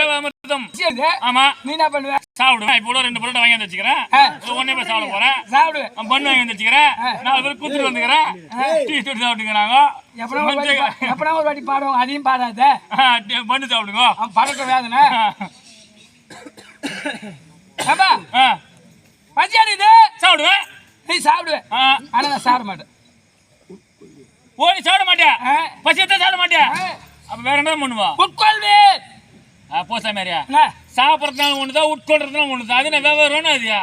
தேவாமிர்தம் ஆமா. நீ என்ன பண்ணுவ? சாப்பிடுவேன் இப்போ கூட ரெண்டு பரோட்டா வாங்கி வந்து வச்சுக்கிறேன். போய் சாப்பிட போறேன். சாப்பிடு. பண்ணு வாங்கி வந்து வச்சுக்கிறேன். நாலு பேர் கூத்துட்டு வந்துக்கிறேன். டீ சாப்பிட்டுக்கிறாங்க. எப்படா ஒரு வாட்டி பா- எப்படா ஒரு வாட்டி பாடுவாங்க அதையும் பாடாத. பண்ணு சாப்பிடுங்க. பறக்க வேதனை. ஏப்பா ஆ, பச்சியாடி இது. சாப்பிடுவேன் நீ சாப்பிடுவ. ஆ, ஆனா நான் சாப்பிட மாட்டேன். ஓ நீ சாப்பிட மாட்டியா ஆ, பசியத்தான் சாப்பிட மாட்டியா ஆ. அப்ப வேற என்ன பண்ணுவா? உட்கொள்வே ஆ, போ சாமியாரியா என்ன? சாப்பிட்றதுனால ஒண்ணுதான் உட்கொள்றதுனால ஒண்ணுதான். அது என்ன வெவ்வேறு அதுயா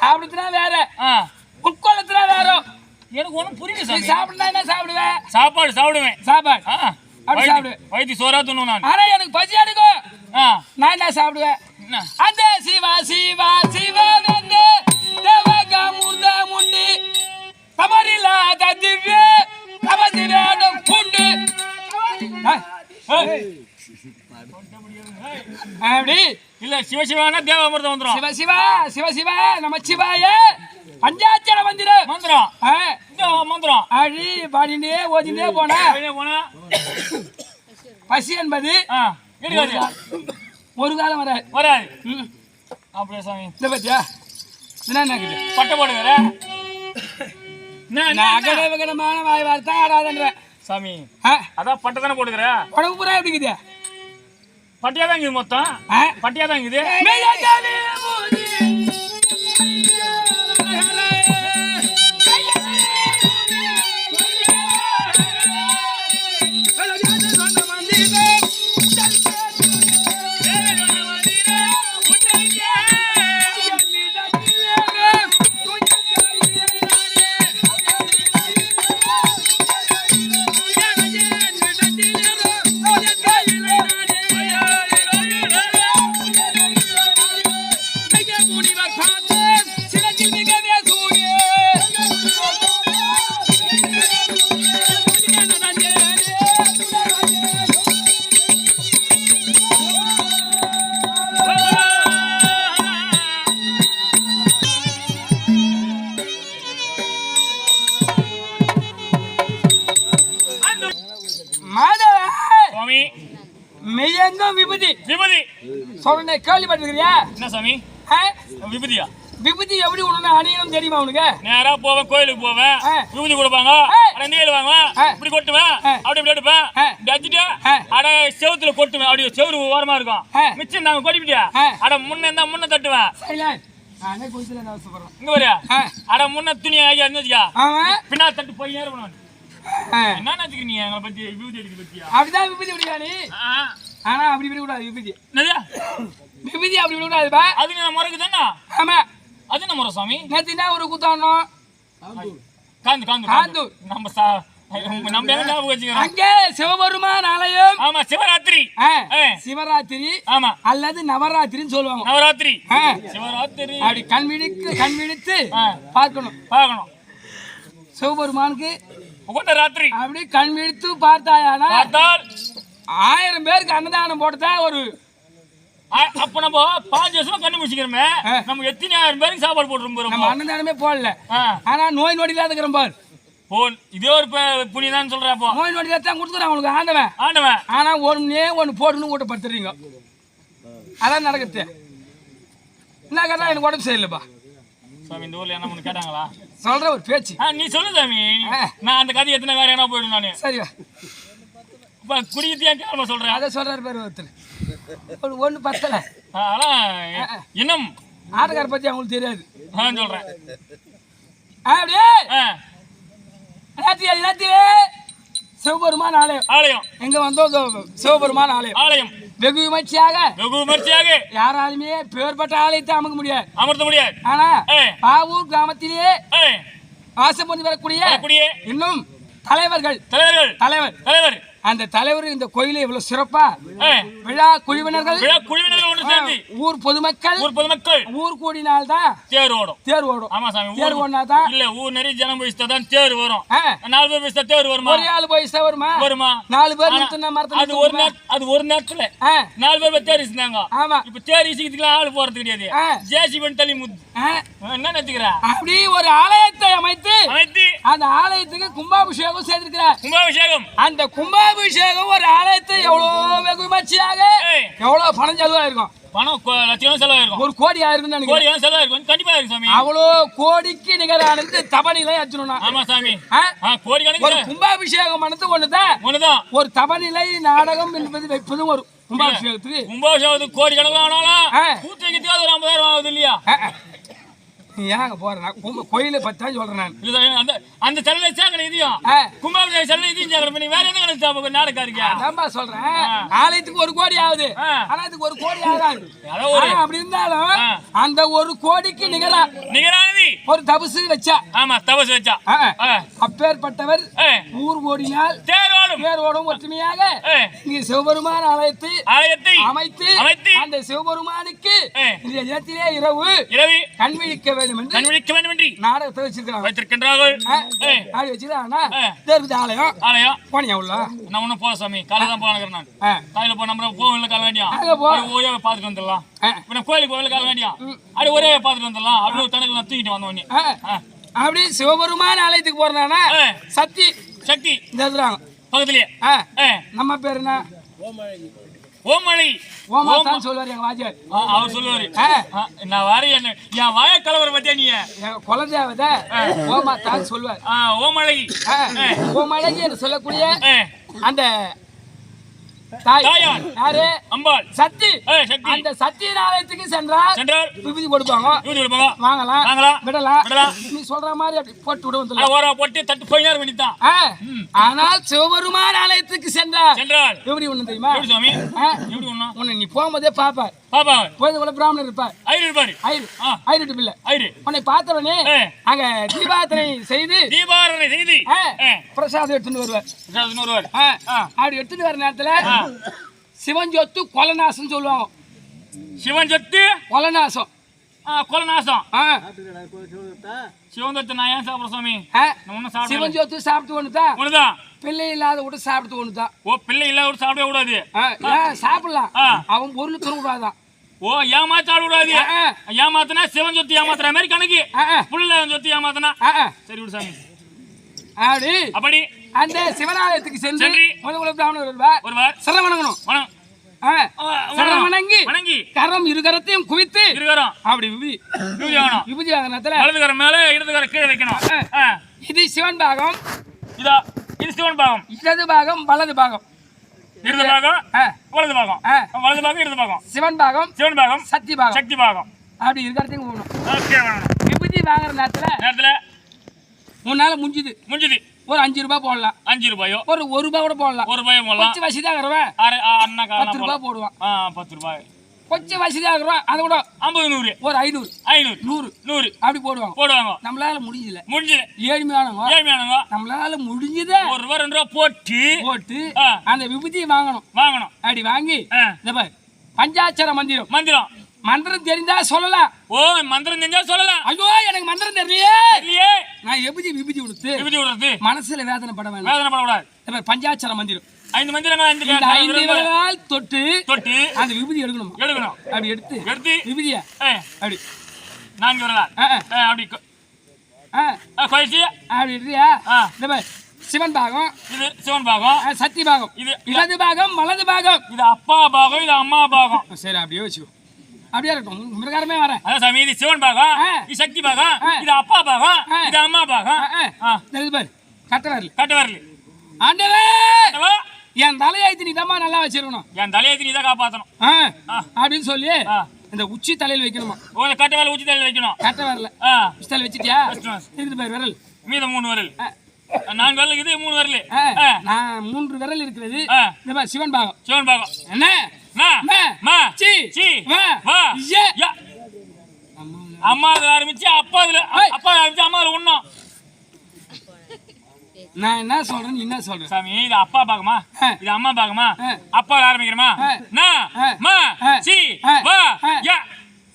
சாப்பிடுறதுனா வேற. ஆ. உட்கொள்ளத்துனா வேற. எனக்கு ஒண்ணும் புரியல சாமி. சாப்பிடுனா என்ன சாப்பிடுவேன் சாப்பாடு சாப்பிடுவேன். சாப்பாடு. ஆ. அப்படி வயித்து- சாப்பிடு. வயித்து சோறா துண்ணும் நான். ஆனா எனக்கு பசி எடுக்கும் ஆ. நான் என்ன சாப்பிடுவேன் அந்த சிவா சிவா சிவனந்தே தேவக முர்த முண்டி தமரில்லாத திவ்ய தமசிவேடம் புண்டு. ஏய், அப்படி இல்ல சிவசிவானா தேவாமிர்தம் வந்துரும். சிவ சிவா சிவ சிவா நம சிவாய பஞ்சாட்சர மந்திரம். மந்திரம் இந்த மந்திரம். அடி பாடினே ஓதினே போனா. போனா. பசி என்பது ஆ எடுக்காது ஒரு காலம் வராது. வராது. அப்படியே சாமி? இந்த பத்தியா என்ன இருக்குது பட்டை போடு வேற? அகட விகடமான வாய் வார்த்தை ஆடாதன்ற சாமி அதான் பட்டை தானே போடுக்கிற உடம்பு பூரா எப்படி இருக்குது? பட்டியா தான் இருக்குது மொத்தம்? பட்டியா தான் இருக்குது. சொல்றேன் கேள்விப்பட்டிருக்கிறியா? என்ன சாமி? விபூதியா? விபூதி எப்படி ஒண்ணு அணியணும் தெரியுமா உனக்கு? நேரா போவேன் கோயிலுக்கு போவேன். விபூதி கொடுப்பாங்க. நீல் வாங்குவேன். இப்படி கொட்டுவேன். அப்படி இப்படி எடுப்பேன். அடிச்சுட்டு. அட செவுத்துல கொட்டுவேன். அப்படி செவுரு ஓரமா இருக்கும். மிச்சம் நாங்க கொட்டிவிட்டியா. அட முன்ன இருந்தா முன்ன தட்டுவேன். இங்க வரியா. அட முன்ன துணி ஆகி இருந்துச்சுக்கா பின்னா தட்டு போய் ஆ. என்ன நினைச்சுக்கிறீங்க எங்களை பத்தி விபூதி அடிக்க பத்தியா? அப்படிதான் விபூதி விடுவா நீ ஆ. ஆனா அப்படி விட கூடாது விபூதி விபூதி அப்படி விட கூடாதுப்பா அது என்ன முறைக்கு தானே? ஆமா. அது என்ன முறை சாமி நேத்தினா ஒரு குத்தாடணும் காந்து காந்து காந்து. நம்ம சா நம்ம அங்கே சிவபெருமான் ஆலயம். ஆமா சிவராத்திரி. சிவராத்திரி ஆமா. அல்லது நவராத்திரின்னு சொல்லுவாங்க. நவராத்திரி. சிவராத்திரி. அப்படி கண் விழித்து கண் விழித்து ஆ. பார்க்கணும். பார்க்கணும். சிவபெருமானுக்கு உகந்த ராத்திரி. அப்படி கண் விழித்து பார்த்தாயானா பார்த்தால் ஆயிரம் பேருக்கு அன்னதானம் போட்டதா ஒரு அப்ப நம்ம பாஞ்சு வருஷம் கண்ணு முடிச்சுக்கிறோமே. நம்ம எத்தனை ஆயிரம் பேருக்கு சாப்பாடு போட்டு நம்ம அன்னதானமே போடல. ஆனா நோய் நொடி இல்லாத இருக்கிறோம் பாரு. போன் இதே ஒரு ப- புனிதான்னு சொல்ற அப்போ. நோய் நொடி தான் கொடுத்துறான் அவங்களுக்கு ஆண்டவன். ஆண்டவன். ஆனா ஒன்னே ஒன்று போட்டுன்னு கூட்ட படுத்துறீங்க அதான் நடக்குது. என்ன கேட்டா எனக்கு உடம்பு சரியில்லைப்பா. சாமி இந்த ஊர்ல என்ன ஒண்ணு கேட்டாங்களா? சொல்ற ஒரு பேச்சு. நீ சொல்லு சாமி. நான் அந்த கதை எத்தனை வேற என்ன போயிடும் நானு. சரி இப்ப குடிக்கிறதையா கேள்வி சொல்றேன் அதை சொல்றாரு பேர் ஒருத்தர். ஒரு ஒன்று பத்தல. இனம் ஆட்டக்கார பத்தி அவங்களுக்கு தெரியாது. நான் சொல்றேன் அப்படியே. ராத்திரி ராத்திரி சிவபெருமான் ஆலயம். ஆலயம். எங்க வந்தோம் சிவபெருமான் ஆலயம். ஆலயம். வெகு விமர்சையாக. வெகு விமர்சையாக. யாராலுமே பேர்பட்ட ஆலயத்தை அமைக்க முடியாது. அமர்த்த முடியாது. ஆனா. பாவூர் கிராமத்திலேயே வாசம் பண்ணி வரக்கூடிய இன்னும் தலைவர்கள். தலைவர்கள். தலைவர். தலைவர். அந்த தலைவர் இந்த கோயிலை இவ்வளவு சிறப்பா? விழா குழுவினர்கள். ஊர் பொதுமக்கள் ஊர் பொதுமக்கள். ஊர் கூடினால்தான் தேர் ஓடும். தேர் ஓடும். ஆமா சாமி தேர் ஊர் ஓடினாதான் இல்ல ஊர் நிறைய ஜனம் போயிச்சா தான் தேர் வரும். நாலு பேர் போயிச்சா தேர் வருமா? ஒரு ஆள் போய் வருமா? வருமா? நாலு பேர் நிறுத்தினா மரத்துல அது ஒரு நேர அது ஒரு நேரத்துல. நாலு பேர் தேர் இசிந்தாங்க ஆமா. இப்ப தேர் இசிக்கிறதுக்குலாம் ஆள் போறது கிடையாது. ஜேசிபன் தள்ளி முத்து என்ன நினைச்சுக்கிற? அப்படி ஒரு ஆலயத்தை அமைத்து அமைத்து. அந்த ஆலயத்துக்கு கும்பாபிஷேகம் செய்திருக்கிறார். கும்பாபிஷேகம். அந்த கும்பாபிஷேகம் ஒரு ஆலயத்தை எவ்வளவு வெகு விமர்சையாக ஏய். எவ்வளவு பணம் செலவாயிருக்கும். பணம் லட்சம் செலவாயிருக்கும். ஒரு கோடி நினைக்கிறேன். கோடி செலவாயிருக்கும்? கண்டிப்பா இருக்கு சாமி. அவ்வளோ கோடிக்கு நிகரானது தபனிலை அர்ஜுனா ஆமா சாமி. கோடி கணக்கு கும்பாபிஷேகம் பண்ணது ஒண்ணுதான் ஒண்ணுதான் ஒரு தபநிலை நாடகம் என்பது வைப்பதும் ஒரு கும்பாபிஷேகத்துக்கு. கும்பாபிஷேகத்துக்கு கோடி கணக்கில் ஆனாலும் அது ஒரு ஐம்பதாயிரம் ஆகுது இல்லையா. நீ ஏங்க போற? நான் கோயிலை பத்தி தான் சொல்றேன் நான். அந்த அந்த செலவை சேர்க்கணும் இதையும் நீ வேற என்ன கணக்கு இருக்கியா அதான்பா சொல்றேன். ஆலயத்துக்கு ஒரு கோடி ஆகுது. ஆ. ஆனா இதுக்கு ஒரு கோடி ஆகாது. அப்படி இருந்தாலும். அந்த ஒரு கோடிக்கு நிகரா நிகரானது? ஒரு தபசு வச்சா. ஆமா தபசு வச்சா. அப்பேற்பட்டவர் ஊர் ஓடினால் தேரோடும். பேரோடும் ஒற்றுமையாக இங்கு சிவபெருமான் ஆலயத்தை ஆலயத்தை அமைத்து அமைத்து அந்த சிவபெருமானுக்கு. இந்த இடத்திலே இரவு இரவி கண்விழிக்க வேண்டும் என்று கண்விழிக்க வேண்டுமென்றி நாடகத்தை வச்சிருக்கிறாங்க. வைத்திருக்கின்றார்கள். ஆ, ஏ, அப்படி வச்சிருக்காங்கன்னா ஆ. தேர்வு ஆலயம் ஆலயம் போனியா உள்ள? நான் ஒன்றும் போல சாமி காலையில் தான் போனாங்க நான். காலையில் போ நம்ம கோவிலில் கால வேண்டியா? பார்த்துட்டு வந்துடலாம். இப்போ நான் கோயிலுக்கு கோவிலுக்கு கால வேண்டியா? அப்படியே ஒரே பார்த்துட்டு வந்துடலாம். அப்படி ஒரு தனக்கு நான் தூக்கிட்டு வந்த உடனே ஆ. ஆ. அப்படி சிவபெருமான் ஆலயத்துக்கு போறானா ஆ. சக்தி சக்தி. இந்த பக்கத்துலயே. நம்ம பேர் என்ன? ஓமலை. ஓமா தான் சொல்லுவார் எங்க ஆ, அவர் சொல்லுவாரு. நான் வர என்ன என் வாய கலவர பத்தியா நீ? எங்க குலதேவத ஓமா தான் சொல்லுவார். ஓமலை. ஓமழகி என்று சொல்லக்கூடிய அந்த தாயார். யாரு? அம்பாள். சக்தி. ஏ, சக்தி. அந்த சத்தியின் ஆலயத்துக்கு சென்றால் சென்றார் விபூதி கொடுப்பாங்க. வாங்கலாம். வாங்கலாம். விடலாம். விடலாம். நீ சொல்ற மாதிரி அப்படி போட்டு விட வந்துடலாம். ஓர போட்டு தட்டு போய் நேரம் பண்ணித்தான் ஆ, ஆனால் சிவபெருமான் ஆலயத்துக்கு சென்றால் சென்றார். எப்படி ஒண்ணு தெரியுமா? சுவாமி? நீ போகும்போதே பாப்ப பாப்பா போய் கூட பிராமணர் இருப்பார். ஐரு இருப்பாரு. ஆ. ஐருட்டு பிள்ளை ஐரு உன்னை பார்த்தவனே. அங்க தீபாத்தனை செய்து தீபாரணை செய்தி. பிரசாதம் எடுத்துட்டு வருவார். இன்னொரு வாரு. ஆ, ஆ. அப்படி எடுத்துட்டு வர நேரத்துல. சிவன் சொத்து கொலநாசம் சொல்லுவாங்க. சிவன் சொத்து கொலநாசம் கொலநாசம். சிவன் சொத்து நான் ஏன் சாப்பிட சுவாமி? ஆ. நான் ஒன்றும் சிவன் சொத்து சாப்பிட்டு ஒண்ணுதான் ஒண்ணுதான் பிள்ளை இல்லாத விட்டு சாப்பிட்டு ஒண்ணுதான் ஓ பிள்ளை இல்ல ஒரு சாப்பிடவே கூடாது. சாப்பிடலாம். அவன் பொருள் தரக்கூடாதான் ஓ ஏமாத்த ஆட கூடாது ஆ, ஆ. ஏமாத்தினா சிவன் சொத்து ஏமாத்துற மாதிரி கணக்கு. புள்ள சொத்து ஏமாத்தினா. சரி விடு சாமி. அப்படி அப்படி. அந்த சிவனாலயத்துக்கு சென்று முதல் பிராமணர் வருவார் ஒருவர். சிரம் வணங்கணும். சிரம் வணங்கி வணங்கி. கரம் இரு கரத்தையும் குவித்து இருகரம். அப்படி விபூதி விபூதி வாங்கணும் விபூதி வாங்கினத்துல வலதுகரம் மேல இடதுகரம் கீழே வைக்கணும். இது சிவன் பாகம். இதா. இது சிவன் பாகம். இடது பாகம் வலது பாகம். இடது பாகம் வலது பாகம். வலது பாகம் இடது பாகம் சிவன் பாகம் சிவன் பாகம் சக்தி பாகம் சக்தி பாகம் அப்படி இருக்கிறதையும் போகணும். ஓகே விபூதி வாங்குற நேரத்துல நேரத்துல மூணு நாள் முடிஞ்சுது. முடிஞ்சுது. ஒரு அஞ்சு ரூபாய் போடலாம். அஞ்சு ரூபாயோ? ஒரு ஒரு ரூபாய் கூட போடலாம். ஒரு ரூபாயோ போடலாம். வசதி அண்ணா பத்து ரூபாய் போடுவான். பத்து ரூபாய். கொஞ்சம் வசதி ஆகிறவன் அதை கூட ஐம்பது நூறு. ஒரு ஐநூறு. ஐநூறு. நூறு. நூறு. அப்படி போடுவாங்க. போடுவாங்க. நம்மளால முடிஞ்சல முடிஞ்சது. ஏழ்மையானவங்க. ஏழ்மையானவங்க. நம்மளால முடிஞ்சத ஒரு ரூபா ரெண்டு ரூபா போட்டு போட்டு. அந்த விபூதியை வாங்கணும். வாங்கணும். அப்படி வாங்கி. இந்த பாரு பஞ்சாட்சர மந்திரம். மந்திரம். மந்திரம் தெரிந்தா சொல்லலாம் ஓ மந்திரம் தெரிஞ்சா சொல்லலாம் ஐயோ எனக்கு மந்திரம் தெரியலையே. இல்லையே நான் எப்படி விபூதி கொடுத்து விபதி விடுறது மனசுல வேதனை பட வேண்டாம் வேதனை படக்கூடாது பஞ்சாட்சர மந்திரம். ஐந்து மந்திரங்கள் ஐந்து ஐந்து தொட்டு தொட்டு அந்த விபூதி எடுக்கணும்? எடுக்கணும். அப்படி எடுத்து எடுத்து விபூதிய அப்படி. நான்கு வரலா ஆ, ஆ, அப்படி அப்படி எடுத்தியா. இந்த பாரு, சிவன் பாகம். இது சிவன் பாகம். சக்தி பாகம். இது இடது பாகம் வலது பாகம். இது அப்பா பாகம் இது அம்மா பாகம். சரி அப்படியே வச்சுக்கோ. அப்படியே பிரகாரமே வரேன் அதான் சாமி இது சிவன் பாகம். இது சக்தி பாகம். இது அப்பா பாகம். இது அம்மா பாகம். இது பாரு கட்ட வரல. கட்டு வரல. ஆண்டவே? என் தலையாய்த்து நீ தம்மா நல்லா வச்சிருக்கணும். என் தலையை நீ தான் காப்பாத்தணும். ஆ. அப்படின்னு சொல்லி. இந்த உச்சி தலையில் வைக்கணுமா? ஒரு கட்டு வேலை ஊற்றி தலையில் வைக்கணும். கட்ட வரல. உச்சி தலை வச்சிட்டியா. இருக்குது பாரு விரல். மீதம் மூணு வரல். நான்கு வரல் இது மூணு வரல். நான் மூன்று விரல் இருக்கிறது. இந்த பாரு சிவன் பாகம். சிவன் பாகம். என்ன? மா. மா, மா. சி, சி. வா, வா. ஏ. யா. அம்மா ஆரம்பிச்சு அப்பா அதுல. அப்பா ஆரம்பிச்சு அம்மா அதுல ஒண்ணும் நான் என்ன சொல்றேன் என்ன சொல்ற? சாமி இது அப்பா பாகமா. இது அம்மா பாகமா. அப்பா ஆரம்பிக்கிறமா. சி. வா. யா.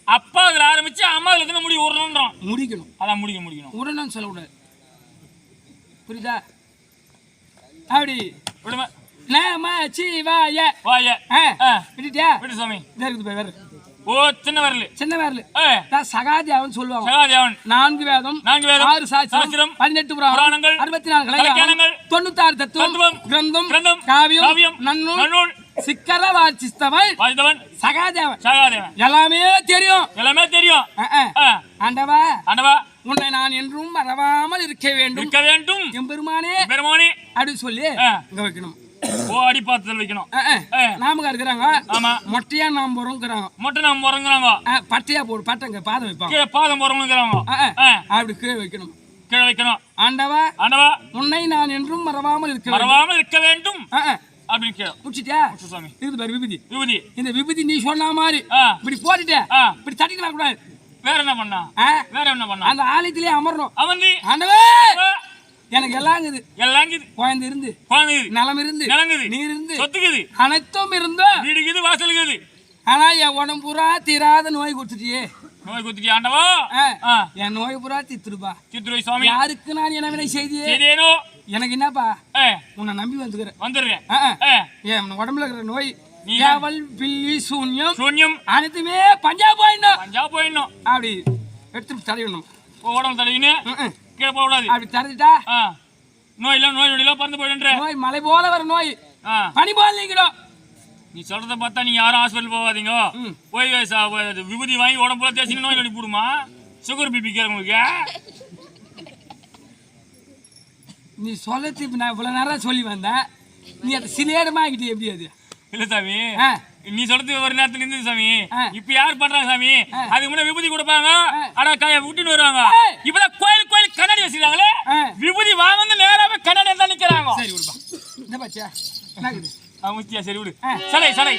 அப்பா அதுல ஆரம்பிச்சு அம்மா அதுல எத்தனை முடி விடணுன்றோம் முடிக்கணும். அதான் முடிக்க முடிக்கணும். உடனே சொல்லக்கூடாது புரியுதா? அப்படி. விடுமா? நாம சி வா ஏ வா ஆ. விட்டுட்டியா? விடு சாமி. இருக்குது பாரு விரல் ஓ சின்ன வரல. சின்ன விரல். சகாதேவன் சொல்லுவாங்க. சகாதேவன் நான்கு வேதம் நான்கு வேதம், ஆறு சாஸ்திரம் பதினெட்டு புராணங்கள், அறுபத்தி நாலு கலைஞானங்கள், தொண்ணூத்தாறு தத்துவம் கிரந்தம் கிரந்தம், காவியம் காவியம், நன்னூல் நன்னூல், சிக்கர வாசித்தவன் வாசித்தவன் சகாதேவன் சகாதேவன் எல்லாமே தெரியும். எல்லாமே தெரியும். ஆண்டவா ஆண்டவா. உன்னை நான் என்றும் மறவாமல் இருக்க வேண்டும். இருக்க வேண்டும். எம்பெருமானே பெருமானே அப்படின்னு சொல்லி. இங்க வைக்கணும். ஓ அடி பாத்திரத்தில் வைக்கணும். நாமக்கா இருக்கிறாங்க. ஆமா. மொட்டையா நாம் போறோங்கிறாங்க மொட்டை நம்ம முறங்குறாங்க அஹ், பட்டையா போடு பட்டங்க பாதம் வைப்பாங்க பாதம். ஆ, அப்படி கீழே வைக்கணும். கீழே வைக்கணும். ஆண்டவா ஆண்டவா. உன்னை நான் என்றும் மறவாமல் இருக்க மறவாமல் இருக்க வேண்டும். அப்படின்னு கீழே. முடிச்சிட்டியா? இது பாரு விபூதி. விபூதி. இந்த விபூதி நீ சொன்ன மாதிரி. இப்படி போட்டுட்ட. இப்படி தட்டிட்டு வரக்கூடாது. வேற என்ன பண்ணா? வேற என்ன பண்ணா? அந்த ஆலயத்திலே அமரணும். அவந்தி ஆண்டவே எனக்கு எல்லாம் இருக்குது. குழந்தை இருந்து குழந்தை நிலம் இருந்து நிலங்குது. நீர் இருந்து சொத்துக்குது. அனைத்தும் இருந்தும் வீடுக்குது வாசலுக்குது. ஆனா என் உடம்பு பூரா தீராத நோய் கொடுத்துட்டியே. நோய் குத்திட்டி ஆண்டவா? என் நோய் பூரா தீத்துருப்பா சித்துரை சுவாமி. யாருக்கு நான் என்ன வினை செய்தியே? சரியானோ எனக்கு என்னப்பா? உன்னை நம்பி வந்துக்கிறேன். வந்துடுறேன். என் உடம்புல இருக்கிற நோய் ஏவல் பில்லி சூன்யம் சூன்யம். அனைத்துமே பஞ்சாப் போயிடணும் பஞ்சாப் போயிடணும் அப்படி எடுத்து தடவிடணும் உடம்பு ம். கீழே போகக்கூடாது அப்படி தடவிட்டா ஆ. நோய் இல்லை நோய் நொடியெல்லாம் பறந்து போயிடுன்ற நோய் மலை போல வர நோய். பனி போல நீங்கிடும் நீ சொல்றத பார்த்தா நீங்க யாரும் ஹாஸ்பிட்டல் போகாதீங்க. போய் விபூதி வாங்கி உடம்புல தேய்ச்சி நோய் நொடி போடுமா? சுகர் பிபி உங்களுக்கு நீ சொல்லத்து இப்ப நான் இவ்வளவு நேரம் சொல்லி வந்தேன். நீ அதை சிலேடமா ஆகிட்டு எப்படி அது? இல்ல சாமி. நீ சொல்றது ஒரு நேரத்துல இருந்து சாமி. இப்ப யார் பண்றாங்க சாமி. அதுக்கு முன்னாடி விபூதி கொடுப்பாங்க. ஆனா கைய விட்டுன்னு வருவாங்க. இப்பதான் கண்ணாடி வச்சிருக்காங்களே. விபூதி வாங்க நேராவே கண்ணாடி தான் நிக்கிறாங்க. சரி விடுப்பா. இந்த பாச்சியா என்ன சரி விடு. சடை சடை.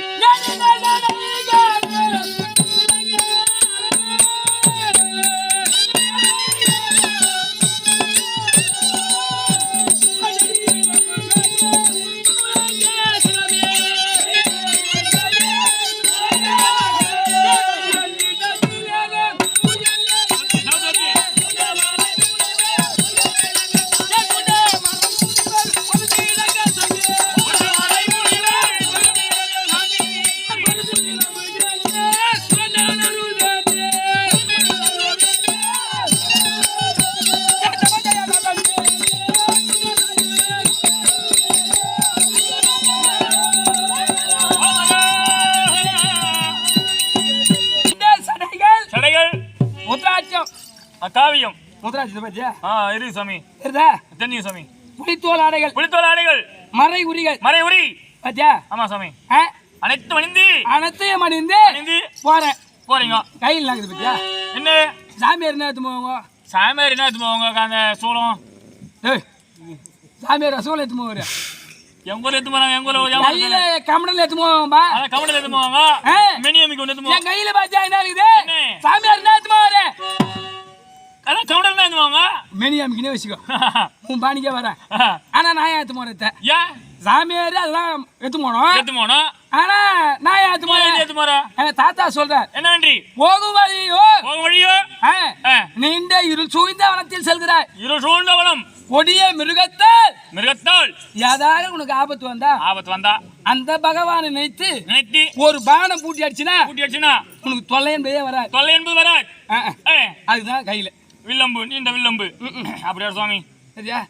முத்ராட்சத்தை பாத்தியா? ஆ இரு சாமி தெரியுதா? தெரியும் சாமி புலித்தோல் ஆடைகள். புலித்தோல் ஆடைகள். மறை உரிகள். மறை உரி. பாத்தியா? ஆமா சாமி அனைத்து மணிந்து அனைத்தையும் அணிந்து போறேன். போறீங்க. கையில் நாக்குது பாத்தியா? என்ன? சாமியார் என்ன எடுத்து போவாங்க? சாமியார் என்ன எடுத்து போவாங்க? அந்த சோளம். ஏய் சாமியார் ரசோல் எடுத்து போவாரு. எங்க ஊர்ல எடுத்து போறாங்க? எங்க ஊர்ல கையில கமடல் எடுத்து போவாங்கப்பா. அதான் கமண்டல் எடுத்து போவாங்க. மினியமிக்கு ஒன்று எடுத்து போவாங்க என் கையில பாத்தியா என்ன இருக்குது? மெனி அமிக்கினே வச்சுக்கோ. உன் பாணிக்கே வரேன். ஆனா நான் ஏன் எடுத்து போறேன் ஏன் சாமியார் அதெல்லாம் எடுத்து போனோம். எடுத்து போனோம். ஆனா நான் நீ போறேன். எடுத்து போற? எங்க தாத்தா சொல்றார் என்ன நன்றி? போகும் வழியோ? போக வழியோ. நீண்ட இருள் சூழ்ந்த வனத்தில் செல்கிறாய். இரு சூழ்ந்த வளம் கொடிய மிருகத்தால். மிருகத்தால். ஏதாவது உனக்கு ஆபத்து வந்தா? ஆபத்து வந்தா? அந்த பகவானை நினைத்து நினைத்து ஒரு பானம் பூட்டி அடிச்சுனா கூட்டி அடிச்சுனா உனக்கு தொல்லை என்பதே வராது. தொல்லை என்பது வராது. அதுதான் கையில. வில்லம்பு நீண்ட வில்லம்பு. அப்படியா சுவாமி? சரியா?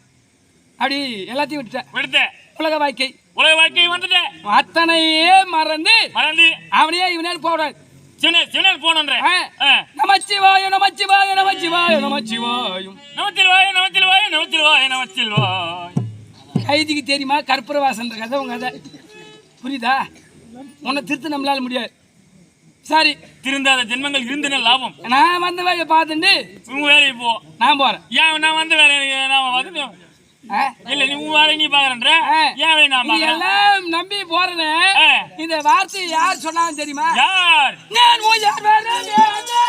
அப்படி எல்லாத்தையும் விட்டுட்ட. விடுத்த உலக வாழ்க்கை. உலக வாழ்க்கை வந்துட்டு. அத்தனையே மறந்து மறந்து. அவனையே இவனே போடாது சிவனே சிவனேர் போனன்ற. நமச்சிவாய நமச்சிவாய நமச்சிவாய நமச்சிவாயும். நமச்சில் வாய நமச்சில் வாய நமச்சில் வாய நமச்சில் வாய் கைதிக்கு தெரியுமா? கற்பூர வாசன்ற கதை உங்க கதை. புரியுதா? உன்னை திருத்த நம்மளால முடியாது. சரி திருந்தாத ஜென்மங்கள் இருந்தன லாபம். நான் வந்த வேலையை பார்த்துட்டு உன் வேலையை போ. நான் போறேன். ஏன் நான் வந்த வேலையை நான் வந்து? இல்ல நீ உன் வேலையை நீ பாக்குறன்ற. ஏன் வேலையை நான் பாக்குறேன் எல்லாம் நம்பி போறேன்னு ஆ. இந்த வார்த்தை யார் சொன்னாங்க தெரியுமா? யார்? நான் மூஞ்சார் வரேன்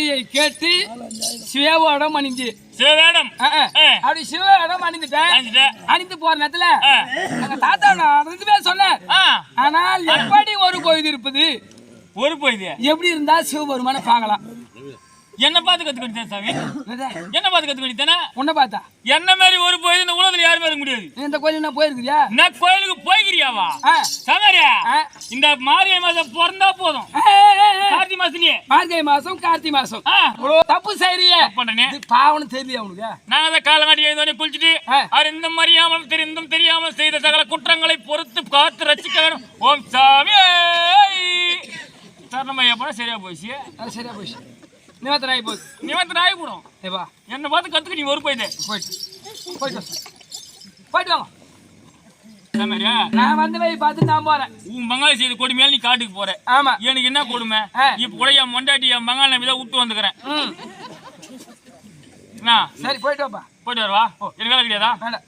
வார்த்தையை கேட்டு சிவவோடம் அணிஞ்சு. ஆ. அப்படி சிவவோடம் அணிந்துட்டேன். அணிந்து போற நேரத்துல. எங்க தாத்தா நான் ரெண்டு பேர் சொன்னேன் ஆனால் எப்படி ஒரு பொழுது இருப்பது ஒரு போயுது எப்படி இருந்தா சிவபெருமான பார்க்கலாம் என்ன பார்த்து கத்துக்கிட்டேன் சாமி. என்னது? என்ன பார்த்து கத்துக்கிட்டேனா உன்னை பார்த்தா? என்ன மாதிரி ஒரு போயுது இந்த உலகத்துல யாருமே இருக்க முடியாது. இந்த கோயில் என்ன போயிருக்கிறியா? நான் கோயிலுக்கு போய்கிறியாவா. சமரியா. இந்த மாரியை மாசம் பிறந்தா போதும். கார்த்தி மாசத்துலயே. மார்கழி மாசம் கார்த்திகை மாசம். தப்பு செய்யறியே பண்ணனே. பாவம்னு தெரியல அவனுக்கு நாங்க தான் காலை மாட்டி எழுந்தோடனே குளிச்சுட்டு. அவர் இந்த அறியாமல் தெரிந்தும் தெரியாமல் செய்த சகல குற்றங்களை பொறுத்து காத்து ரசிக்க வேணும் ஓம் சாமி. தரணமையா போனா சரியா போயிடுச்சு அது சரியா போச்சு. நிவர்த்தனை ஆகி போகுது. நிவர்த்தனை ஆகி போடும் ஏவா என்னை பார்த்து கற்றுக்க நீ ஒரு போயிடு போயிட்டு போயிட்டு போயிட்டு வாங்க நான் வந்து பார்த்து நான் போறேன். உன் பங்காளி செய்த கொடுமையால நீ காட்டுக்கு போற. ஆமா. எனக்கு என்ன கொடுமை? இப்ப கூட என் மொண்டாட்டி என் பங்காளி நம்பி விட்டு வந்துக்கிறேன். சரி போயிட்டு வாப்பா. போயிட்டு வரவா? எனக்கு வேலை கிடையாதா வேண்டாம்.